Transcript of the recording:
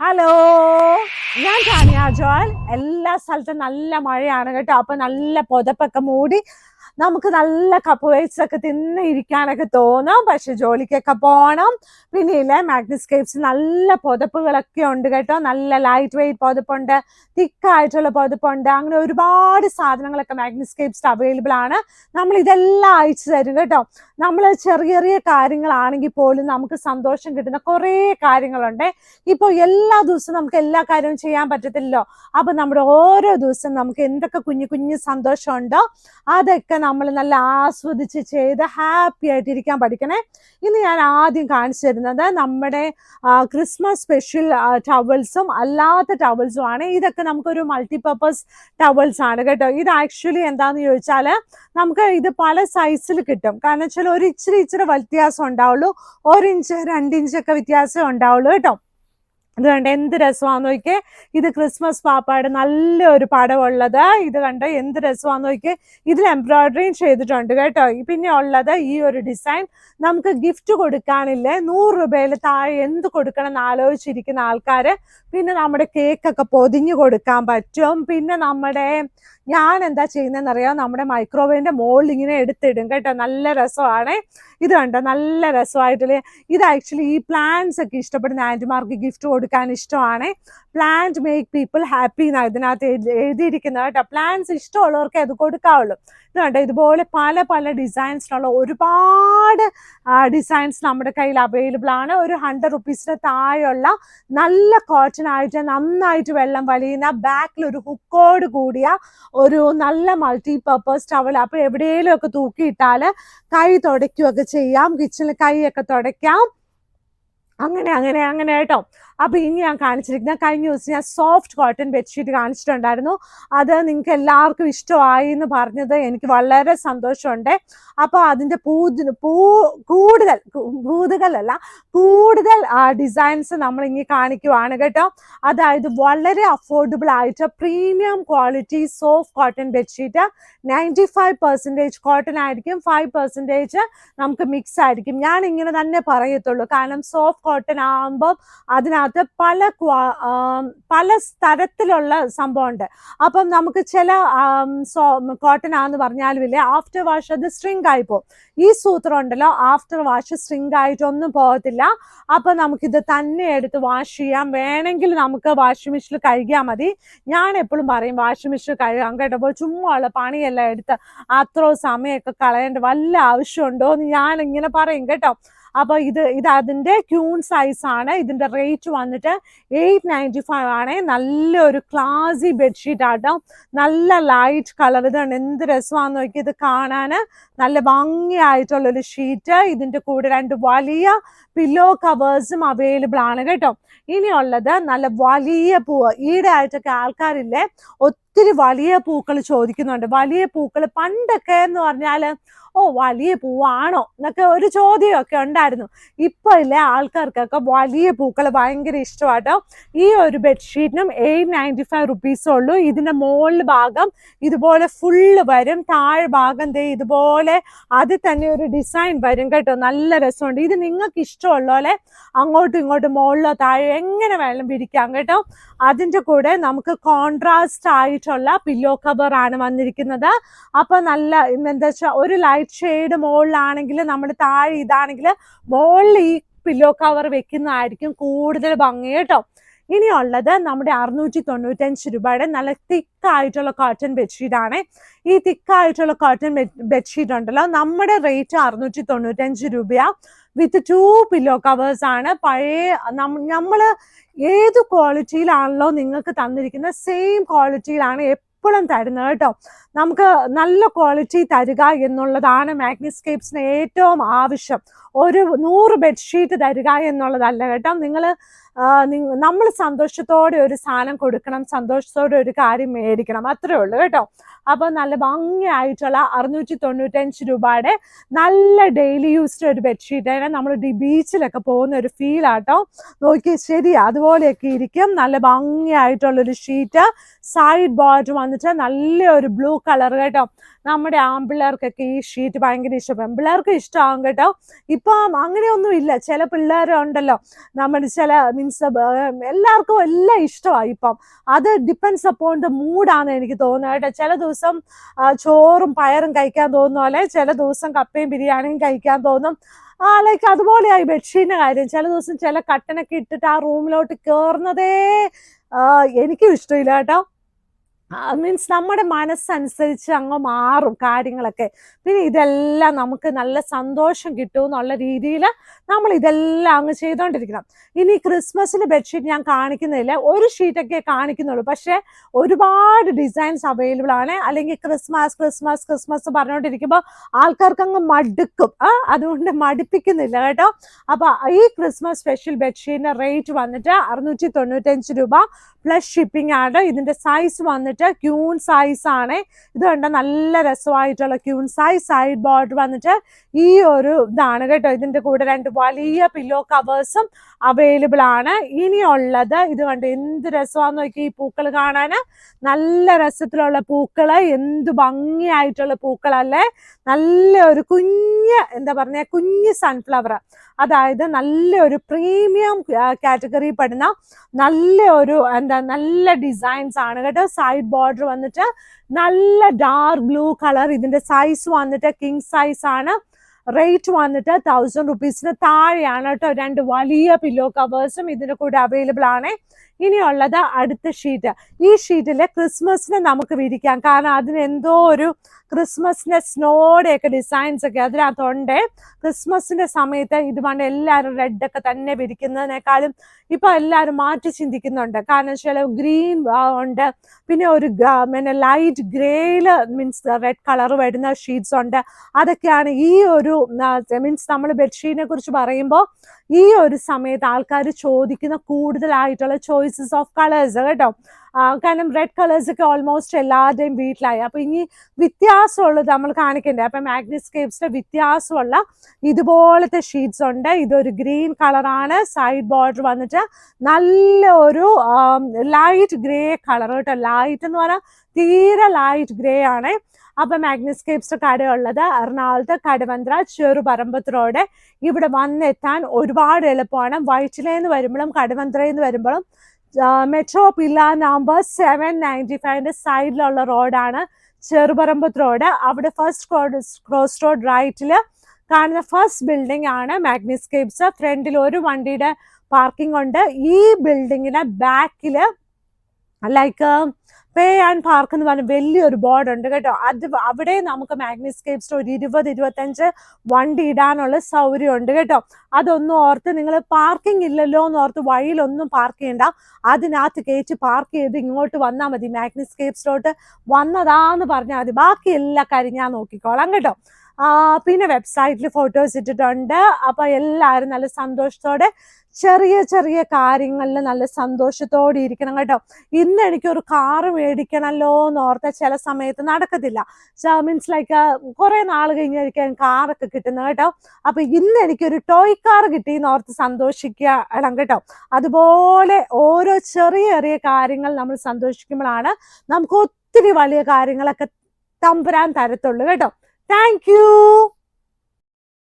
Hello ഞാൻ Tanya Joel. എല്ലാ സ്ഥലത്തും നല്ല മഴയാണ് കേട്ടോ. അപ്പൊ നല്ല പുതപ്പൊക്കെ മൂടി നമുക്ക് നല്ല കപ്പ് വേസ്റ്റ് ഒക്കെ തിന്ന് ഇരിക്കാനൊക്കെ തോന്നും. പക്ഷെ ജോലിക്കൊക്കെ പോകണം പിന്നെ ഇല്ലേ മാഗ്നിസ്കേപ്സ് നല്ല പുതപ്പുകളൊക്കെ ഉണ്ട് കേട്ടോ. നല്ല ലൈറ്റ് വെയിറ്റ് പുതപ്പുണ്ട് തിക്കായിട്ടുള്ള പുതപ്പുണ്ട്. അങ്ങനെ ഒരുപാട് സാധനങ്ങളൊക്കെ മാഗ്നിസ്കേപ്സ് അവൈലബിൾ ആണ്. നമ്മൾ ഇതെല്ലാം അയച്ചു തരും കേട്ടോ. നമ്മൾ ചെറിയ ചെറിയ കാര്യങ്ങളാണെങ്കിൽ പോലും നമുക്ക് സന്തോഷം കിട്ടുന്ന കുറേ കാര്യങ്ങളുണ്ട്. ഇപ്പോൾ എല്ലാ ദിവസവും നമുക്ക് എല്ലാ കാര്യവും ചെയ്യാൻ പറ്റത്തില്ലല്ലോ. അപ്പൊ നമ്മുടെ ഓരോ ദിവസം നമുക്ക് എന്തൊക്കെ കുഞ്ഞു കുഞ്ഞു സന്തോഷമുണ്ടോ അതൊക്കെ നമ്മൾ നല്ല ആസ്വദിച്ച് ചെയ്ത് ഹാപ്പി ആയിട്ട് ഇരിക്കാൻ പഠിക്കണേ. ഇന്ന് ഞാൻ ആദ്യം കാണിച്ചു തരുന്നത് നമ്മുടെ ക്രിസ്മസ് സ്പെഷ്യൽ ടവൽസും അല്ലാത്ത ടവൽസും ആണ്. ഇതൊക്കെ നമുക്കൊരു മൾട്ടിപ്പർപ്പസ് ടവൽസ് ആണ് കേട്ടോ. ഇത് ആക്ച്വലി എന്താണെന്ന് ചോദിച്ചാൽ നമുക്ക് ഇത് പല സൈസിൽ കിട്ടും. കാരണം വെച്ചാൽ ഒരു ഇച്ചിരി ഇച്ചിരി വ്യത്യാസം ഉണ്ടാവുള്ളൂ. ഒരു ഇഞ്ച് രണ്ട് ഇഞ്ചൊക്കെ വ്യത്യാസം ഉണ്ടാവുള്ളൂ കേട്ടോ. ഇത് കണ്ട എന്ത് രസമാന്ന് നോക്കിയേ. ഇത് ക്രിസ്മസ് പാപ്പായുടെ നല്ലൊരു പടമുള്ളത് ഇത് കണ്ട എന്ത് രസമാന്ന് നോക്കിയേ. ഇതിൽ എംബ്രോയിഡറിയും ചെയ്തിട്ടുണ്ട് കേട്ടോ. പിന്നെ ഉള്ളത് ഈ ഒരു ഡിസൈൻ നമുക്ക് ഗിഫ്റ്റ് കൊടുക്കാനില്ലേ. നൂറ് രൂപയിൽ താഴെ എന്ത് കൊടുക്കണം ആലോചിച്ചിരിക്കുന്ന ആൾക്കാര് പിന്നെ നമ്മുടെ കേക്കൊക്കെ പൊതിഞ്ഞു കൊടുക്കാൻ പറ്റും. പിന്നെ നമ്മുടെ ഞാൻ എന്താ ചെയ്യുന്നതെന്ന് അറിയാം നമ്മുടെ മൈക്രോവേവിന്റെ മുകളിൽ ഇങ്ങനെ എടുത്തിടും കേട്ടോ. നല്ല രസമാണ്. ഇത് കണ്ടോ നല്ല രസമായിട്ടില്ലേ. ഇത് ആക്ച്വലി ഈ പ്ലാൻസ് ഒക്കെ ഇഷ്ടപ്പെടുന്ന ആന്റിമാർക്ക് ഗിഫ്റ്റ് കൊടുക്കാൻ ഇഷ്ടമാണ് പ്ലാന്റ് മേക്ക് പീപ്പിൾ ഹാപ്പി എന്നാണ് ഇതിനകത്ത് എഴുതിയിരിക്കുന്നത് കേട്ടോ. പ്ലാന്റ്സ് ഇഷ്ടമുള്ളവർക്ക് അത് കൊടുക്കാവുള്ളൂ. ഇത് കണ്ടോ? ഇതുപോലെ പല പല ഡിസൈൻസിനുള്ള ഒരുപാട് ഡിസൈൻസ് നമ്മുടെ കയ്യിൽ അവൈലബിൾ ആണ്. ഒരു ഹൺഡ്രഡ് റുപ്പീസിന് താഴെയുള്ള നല്ല കോട്ടൺ ആയിട്ട് നന്നായിട്ട് വെള്ളം വലിയുന്ന ബാക്കിൽ ഒരു ഹുക്കോട് കൂടിയ ഒരു നല്ല മൾട്ടി പർപ്പസ് ടവൽ അപ്പോൾ എവിടെയെങ്കിലും ഒക്കെ തൂക്കിയിട്ടാൽ കൈ തുടയ്ക്കുകയൊക്കെ ചെയ്യാം. കിച്ചണിൽ കൈയൊക്കെ തുടയ്ക്കാം. അങ്ങനെ അങ്ങനെ അങ്ങനെ കേട്ടോ. അപ്പൊ ഇനി ഞാൻ കാണിച്ചിരിക്കുന്ന കഴിഞ്ഞ ദിവസം ഞാൻ സോഫ്റ്റ് കോട്ടൺ ബെഡ്ഷീറ്റ് കാണിച്ചിട്ടുണ്ടായിരുന്നു. അത് നിങ്ങൾക്ക് എല്ലാവർക്കും ഇഷ്ടമായി എന്ന് പറഞ്ഞത് എനിക്ക് വളരെ സന്തോഷമുണ്ട്. അപ്പോൾ അതിന്റെ പൂതിന് പൂ കൂടുതൽ പൂതുകളല്ല കൂടുതൽ ഡിസൈൻസ് നമ്മൾ ഇനി കാണിക്കുവാണ് കേട്ടോ. അതായത് വളരെ അഫോർഡബിൾ ആയിട്ട് premium quality soft cotton bedsheet ninety five percentage cotton ആയിരിക്കും ഫൈവ് പെർസെന്റേജ് നമുക്ക് മിക്സ് ആയിരിക്കും. ഞാൻ ഇങ്ങനെ തന്നെ പറയത്തുള്ളൂ. കാരണം സോഫ്റ്റ് കോട്ടൺ ആകുമ്പോൾ അതിനകത്ത് പല ആം, പല തരത്തിലുള്ള സംഭവമുണ്ട്. അപ്പം നമുക്ക് ചില കോട്ടൺ ആന്ന് പറഞ്ഞാലും ഇല്ലേ ആഫ്റ്റർ വാഷ് അത് സ്ട്രിങ് ആയി പോകും. ഈ സൂത്രം ഉണ്ടല്ലോ ആഫ്റ്റർ വാഷ് സ്ട്രിങ് ആയിട്ടൊന്നും പോകത്തില്ല. അപ്പൊ നമുക്കിത് തന്നെ എടുത്ത് വാഷ് ചെയ്യാം. വേണമെങ്കിൽ നമുക്ക് വാഷിംഗ് മെഷീനിൽ കഴുകിയാൽ മതി. ഞാൻ എപ്പോഴും പറയും വാഷിംഗ് മെഷീൻ കഴുകാൻ കേട്ടപ്പോൾ ചുമ്മാ ഉള്ള പണിയെല്ലാം എടുത്ത് അത്രയും സമയമൊക്കെ കളയേണ്ട വല്ല ആവശ്യമുണ്ടോ എന്ന് ഞാൻ ഇങ്ങനെ പറയും കേട്ടോ. അപ്പൊ ഇത് ഇത് അതിന്റെ ക്യൂൺ സൈസ് ആണ്. ഇതിന്റെ റേറ്റ് വന്നിട്ട് എയ്റ്റ് നയന്റി ഫൈവ് ആണ്. നല്ലൊരു ക്ലാസി ബെഡ്ഷീറ്റ് ആട്ടോ. നല്ല ലൈറ്റ് കളർ ഇതാണ് എന്ത് രസമാന്ന് നോക്കി ഇത് കാണാൻ നല്ല ഭംഗിയായിട്ടുള്ള ഒരു ഷീറ്റ് ഇതിന്റെ കൂടെ രണ്ട് വലിയ പില്ലോ കവേഴ്സും അവൈലബിൾ ആണ് കേട്ടോ. ഇനിയുള്ളത് നല്ല വലിയ പൂവ്. ഈടെ ആയിട്ടൊക്കെ ആൾക്കാരില്ലേ ഒത്തിരി വലിയ പൂക്കൾ ചോദിക്കുന്നുണ്ട്. വലിയ പൂക്കൾ പണ്ടൊക്കെ എന്ന് പറഞ്ഞാൽ ഓ വലിയ പൂവാണോ? എന്നൊക്കെ ഒരു ചോദ്യമൊക്കെ ഉണ്ടായിരുന്നു. ഇപ്പൊ ഇല്ല ആൾക്കാർക്കൊക്കെ വലിയ പൂക്കൾ ഭയങ്കര ഇഷ്ടമാട്ടോ. ഈ ഒരു ബെഡ്ഷീറ്റിനും എയ്റ്റ് നയന്റി ഫൈവ് റുപ്പീസേ ഉള്ളൂ. ഇതിന്റെ മുകളിൽ ഭാഗം ഇതുപോലെ ഫുള്ള് വരും. താഴെ ഭാഗം ദേ ഇതുപോലെ അതിൽ തന്നെ ഒരു ഡിസൈൻ വരും കേട്ടോ. നല്ല രസമുണ്ട്. ഇത് നിങ്ങൾക്ക് ഇഷ്ടമുള്ള പോലെ അങ്ങോട്ടും ഇങ്ങോട്ടും മുകളിലോ താഴെ എങ്ങനെ വേണം പിരിക്കാം കേട്ടോ. അതിന്റെ കൂടെ നമുക്ക് കോൺട്രാസ്റ്റ് ആയിട്ടുള്ള പില്ലോ കവർ ആണ് വന്നിരിക്കുന്നത്. അപ്പൊ നല്ല എന്താ വെച്ചാൽ ഒരു ലൈറ്റ് ഷെയ്ഡ് മുകളിലാണെങ്കിൽ നമ്മൾ താഴെ ഇതാണെങ്കിൽ മുകളിൽ ഈ പില്ലോ കവർ വെക്കുന്നതായിരിക്കും കൂടുതൽ ഭംഗി കേട്ടോ. ഇനിയുള്ളത് നമ്മുടെ അറുന്നൂറ്റി തൊണ്ണൂറ്റഞ്ച് രൂപയുടെ നല്ല തിക്കായിട്ടുള്ള കോട്ടൺ ആണ്. ഈ തിക്കായിട്ടുള്ള കോട്ടൺ ബെഡ്ഷീറ്റ് ഉണ്ടല്ലോ. നമ്മുടെ റേറ്റ് അറുന്നൂറ്റി തൊണ്ണൂറ്റഞ്ച് രൂപയാ. വിത്ത് ടു പില്ലോ കവേഴ്സ് ആണ്. പഴയ നമ്മൾ ഏത് ക്വാളിറ്റിയിലാണല്ലോ നിങ്ങൾക്ക് തന്നിരിക്കുന്ന സെയിം ക്വാളിറ്റിയിലാണ് എപ്പോഴും തരുന്നത് കേട്ടോ. നമുക്ക് നല്ല ക്വാളിറ്റി തരിക എന്നുള്ളതാണ് മാഗ്നിസ്കേപ്സിന് ഏറ്റവും ആവശ്യം. ഒരു നൂറ് ബെഡ്ഷീറ്റ് തരിക എന്നുള്ളതല്ല കേട്ടോ. നിങ്ങൾ നമ്മൾ സന്തോഷത്തോടെ ഒരു സാധനം കൊടുക്കണം സന്തോഷത്തോടെ ഒരു കാര്യം മേടിക്കണം അത്രേ ഉള്ളൂ കേട്ടോ. അപ്പൊ നല്ല ഭംഗിയായിട്ടുള്ള അറുന്നൂറ്റി തൊണ്ണൂറ്റഞ്ച് രൂപയുടെ നല്ല ഡെയിലി യൂസ്ഡ് ഒരു ബെഡ്ഷീറ്റ് നമ്മൾ ബീച്ചിലൊക്കെ പോകുന്ന ഒരു ഫീൽ ആട്ടോ. നോക്കി ശരി അതുപോലെയൊക്കെ ഇരിക്കും. നല്ല ഭംഗിയായിട്ടുള്ള ഒരു ഷീറ്റ് സൈഡ് ബോർഡ് വന്നിട്ട് നല്ല ഒരു ബ്ലൂ കളർ കേട്ടോ. നമ്മുടെ ആമ്പിള്ളേർക്കൊക്കെ ഈ ഷീറ്റ് ഭയങ്കര ഇഷ്ടം. പെൺപിള്ളേർക്ക് ഇഷ്ടമാകും കേട്ടോ. ഇപ്പം അങ്ങനെയൊന്നും ഇല്ല ചില പിള്ളേരുണ്ടല്ലോ നമ്മുടെ ചില മീൻസ് എല്ലാവർക്കും എല്ലാം ഇഷ്ടമായി ഇപ്പം. അത് ഡിപ്പെൻസ് അപ്പോൺ ദ മൂഡാണ് എനിക്ക് തോന്നുന്നത് കേട്ടോ. ചില ദിവസം ചോറും പയറും കഴിക്കാൻ തോന്നുന്നു. അല്ലെ ചില ദിവസം കപ്പയും ബിരിയാണിയും കഴിക്കാൻ തോന്നും. ആ ലൈക്ക് അതുപോലെയായി ബെഡ്ഷീറ്റിന്റെ കാര്യം. ചില ദിവസം ചില കട്ടനൊക്കെ ഇട്ടിട്ട് ആ റൂമിലോട്ട് കയറുന്നതേ എനിക്കും ഇഷ്ടമില്ല കേട്ടോ. മീൻസ് നമ്മുടെ മനസ്സനുസരിച്ച് അങ്ങ് മാറും കാര്യങ്ങളൊക്കെ. പിന്നെ ഇതെല്ലാം നമുക്ക് നല്ല സന്തോഷം കിട്ടും എന്നുള്ള രീതിയിൽ നമ്മൾ ഇതെല്ലാം അങ്ങ് ചെയ്തുകൊണ്ടിരിക്കണം ഇനി ക്രിസ്മസിന് ബെഡ്ഷീറ്റ് ഞാൻ കാണിക്കുന്നില്ല. ഒരു ഷീറ്റൊക്കെ കാണിക്കുന്നുള്ളൂ. പക്ഷേ ഒരുപാട് ഡിസൈൻസ് അവൈലബിൾ ആണ്. അല്ലെങ്കിൽ ക്രിസ്മസ് ക്രിസ്മസ് ക്രിസ്മസ് പറഞ്ഞുകൊണ്ടിരിക്കുമ്പോൾ ആൾക്കാർക്ക് അങ്ങ് മടുക്കും. അതുകൊണ്ട് മടുപ്പിക്കുന്നില്ല കേട്ടോ. അപ്പോൾ ഈ ക്രിസ്മസ് സ്പെഷ്യൽ ബെഡ്ഷീറ്റിന്റെ റേറ്റ് വന്നിട്ട് അറുന്നൂറ്റി തൊണ്ണൂറ്റഞ്ച് രൂപ പ്ലസ് ഷിപ്പിംഗ് ആണ്. ഇതിന്റെ സൈസ് വന്നിട്ട് ക്യൂൺ സൈസ് ആണ്. ഇത് കണ്ട നല്ല രസമായിട്ടുള്ള ക്യൂൺ സൈസ് സൈഡ് ബോർഡർ വന്നിട്ട് ഈ ഒരു ഇതാണ് കേട്ടോ. ഇതിന്റെ കൂടെ രണ്ട് വലിയ പില്ലോ കവേഴ്സും അവൈലബിൾ ആണ്. ഇനിയുള്ളത് ഇത് കണ്ട് എന്ത് രസമാന്ന് നോക്കി ഈ പൂക്കൾ കാണാൻ നല്ല രസത്തിലുള്ള പൂക്കൾ എന്ത് ഭംഗിയായിട്ടുള്ള പൂക്കളല്ലേ. നല്ല ഒരു കുഞ്ഞ് എന്താ പറഞ്ഞ കുഞ്ഞ് സൺഫ്ലവർ അതായത് നല്ല ഒരു പ്രീമിയം കാറ്റഗറി പെടുന്ന നല്ല ഒരു എന്താ നല്ല ഡിസൈൻസ് ആണ് കേട്ടോ. സൈഡ് ബോർഡർ വന്നിട്ട് നല്ല ഡാർക്ക് ബ്ലൂ കളർ ഇതിന്റെ സൈസ് വന്നിട്ട് കിങ് സൈസ് ആണ്. റേറ്റ് വന്നിട്ട് തൗസൻഡ് റുപ്പീസിന് താഴെയാണ് കേട്ടോ രണ്ട് വലിയ പില്ലോ കവേഴ്സും ഇതിന്റെ കൂടെ അവൈലബിൾ ആണ്. ഇനിയുള്ളത് അടുത്ത ഷീറ്റ് ഈ ഷീറ്റിൽ ക്രിസ്മസിന് നമുക്ക് വിരിക്കാം. കാരണം അതിന് എന്തോ ഒരു ക്രിസ്മസിന്റെ സ്നോയുടെ ഒക്കെ ഡിസൈൻസ് ഒക്കെ അതിനകത്തുണ്ട്. ക്രിസ്മസിന്റെ സമയത്ത് ഇത് പണ്ട് എല്ലാവരും റെഡ് ഒക്കെ തന്നെ വിരിക്കുന്നതിനേക്കാളും ഇപ്പൊ എല്ലാവരും മാറ്റി ചിന്തിക്കുന്നുണ്ട്. കാരണം വെച്ചാൽ ഗ്രീൻ ഉണ്ട്. പിന്നെ ഒരു പിന്നെ ലൈറ്റ് ഗ്രേയിൽ മീൻസ് റെഡ് കളർ വരുന്ന ഷീറ്റ്സ് ഉണ്ട്. അതൊക്കെയാണ് ഈ ഒരു മീൻസ് നമ്മൾ ബെഡ്ഷീറ്റിനെ കുറിച്ച് പറയുമ്പോൾ ഈ ഒരു സമയത്ത് ആൾക്കാർ ചോദിക്കുന്ന കൂടുതലായിട്ടുള്ള ചോയ്സസ് ഓഫ് കളേഴ്സ് കേട്ടോ. കാരണം റെഡ് കളേഴ്സ് ഒക്കെ ഓൾമോസ്റ്റ് എല്ലാവരുടെയും വീട്ടിലായി. അപ്പൊ ഇനി വ്യത്യാസമുള്ളത് നമ്മൾ കാണിക്കണ്ടേ? അപ്പൊ മാഗ്നിസ്കേപ്സിന്റെ വ്യത്യാസമുള്ള ഇതുപോലത്തെ ഷീറ്റ്സ് ഉണ്ട്. ഇതൊരു ഗ്രീൻ കളറാണ്. സൈഡ് ബോർഡർ വന്നിട്ട് നല്ല ഒരു ലൈറ്റ് ഗ്രേ കളർ കേട്ടോ. ലൈറ്റ് എന്ന് പറഞ്ഞാൽ തീരെ ലൈറ്റ് ഗ്രേ ആണ്. അപ്പൊ മാഗ്നിസ്കേപ്സ് കടയുള്ളത് എറണാകുളത്ത് കടവന്ത്ര ചെറുപറമ്പത്ത് റോഡ് ഇവിടെ വന്നെത്താൻ ഒരുപാട് എളുപ്പമാണ്. വയറ്റിലേന്ന് വരുമ്പോഴും കടവന്ത്രയിൽ വരുമ്പോഴും metro pillar number seven ninety ഫൈവിന്റെ സൈഡിലുള്ള റോഡാണ് ചെറുപറമ്പത്ത് റോഡ് അവിടെ ഫസ്റ്റ് ക്രോസ് റോഡ് റൈറ്റിൽ കാണുന്ന ഫസ്റ്റ് ബിൽഡിംഗ് ആണ് മാഗ്നിസ്കേപ്സ് ഫ്രണ്ടിൽ ഒരു വണ്ടിയുടെ പാർക്കിംഗ് ഉണ്ട്. ഈ ബിൽഡിങ്ങിന് ബാക്കിൽ ലൈക്ക് പേ ആൻഡ് പാർക്ക് എന്ന് പറഞ്ഞ വലിയൊരു ബോർഡ് ഉണ്ട് കേട്ടോ. അത് അവിടെ നമുക്ക് മാഗ്നസ്കേപ്സ് ഒരു ഇരുപത് ഇരുപത്തഞ്ച് വണ്ടി ഇടാനുള്ള സൗകര്യം ഉണ്ട് കേട്ടോ. അതൊന്നും ഓർത്ത് നിങ്ങൾ പാർക്കിംഗ് ഇല്ലല്ലോ എന്ന് ഓർത്ത് വഴിയിലൊന്നും പാർക്ക് ചെയ്യണ്ട. അതിനകത്ത് കയറ്റി പാർക്ക് ചെയ്ത് ഇങ്ങോട്ട് വന്നാൽ മതി. മാഗ്നിസ്കേപ്സിലോട്ട് വന്നതാന്ന് പറഞ്ഞാൽ മതി. ബാക്കി എല്ലാ കാര്യം ഞാൻ നോക്കിക്കോളാം കേട്ടോ. പിന്നെ വെബ്സൈറ്റിൽ ഫോട്ടോസ് ഇട്ടിട്ടുണ്ട്. അപ്പൊ എല്ലാവരും നല്ല സന്തോഷത്തോടെ ചെറിയ ചെറിയ കാര്യങ്ങളിൽ നല്ല സന്തോഷത്തോടെ ഇരിക്കണം കേട്ടോ. ഇന്ന് എനിക്കൊരു കാറ് മേടിക്കണമല്ലോ എന്ന് ഓർത്ത ചില സമയത്ത് നടക്കത്തില്ല. മീൻസ് ലൈക്ക് കുറെ നാൾ കഴിഞ്ഞായിരിക്കും കാറൊക്കെ കിട്ടുന്നത് കേട്ടോ. അപ്പൊ ഇന്ന് എനിക്കൊരു ടോയ് കാർ കിട്ടി എന്ന് ഓർത്ത് സന്തോഷിക്കണം കേട്ടോ. അതുപോലെ ഓരോ ചെറിയ ചെറിയ കാര്യങ്ങൾ നമ്മൾ സന്തോഷിക്കുമ്പോഴാണ് നമുക്ക് ഒത്തിരി വലിയ കാര്യങ്ങളൊക്കെ തമ്പുരാൻ തരത്തുള്ളൂ കേട്ടോ. Thank you.